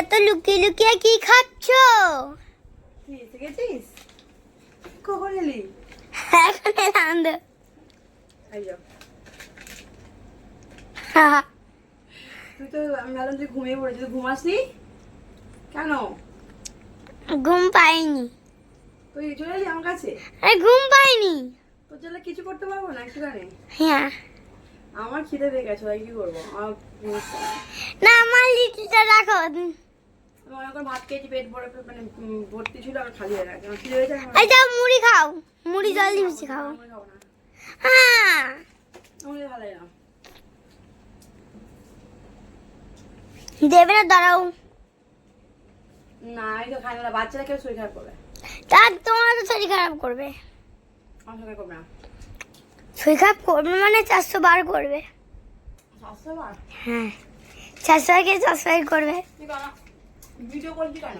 এত লুকিয়ে লুকিয়ে কি খাচ্ছ? গেছিস কখন এলি? এখন এলাম তো। এই যাও তুই তো আমি ভাবলাম তুই ঘুমিয়ে পড়েছিস। ঘুমাসনি কেন? ঘুম পাইনি। তুই চলে এলি আমার কাছে? আরে ঘুম পাইনি। তোর জন্য কিছু করতে পারব না একটুখানি? হ্যাঁ। আমার খিদে পেয়ে গেছে ভাই কি করব? আমার না আমার লিটলটা রাখো। আমি অনেক ভাত খেয়েছি পেট ভরে মানে ভর্তি ছিল আর খালি হয়ে গেছে। খিদে হয়েছে এই যাও মুড়ি খাও। মুড়ি জল দিয়ে মিশিয়ে খাও। হ্যাঁ। আমার ভালো না। দেবে না দাঁড়াও। না আমি তো খাই না বাচ্চারা কেউ শরীর খারাপ করবে। তা তোমার তো শরীর খারাপ করবে। আমার শরীর করবে না। শরীর খারাপ করবে মানে চারশো বার করবে। বার? হ্যাঁ। চারশো কে চারশো বার করবে। ভিডিও করছি কেন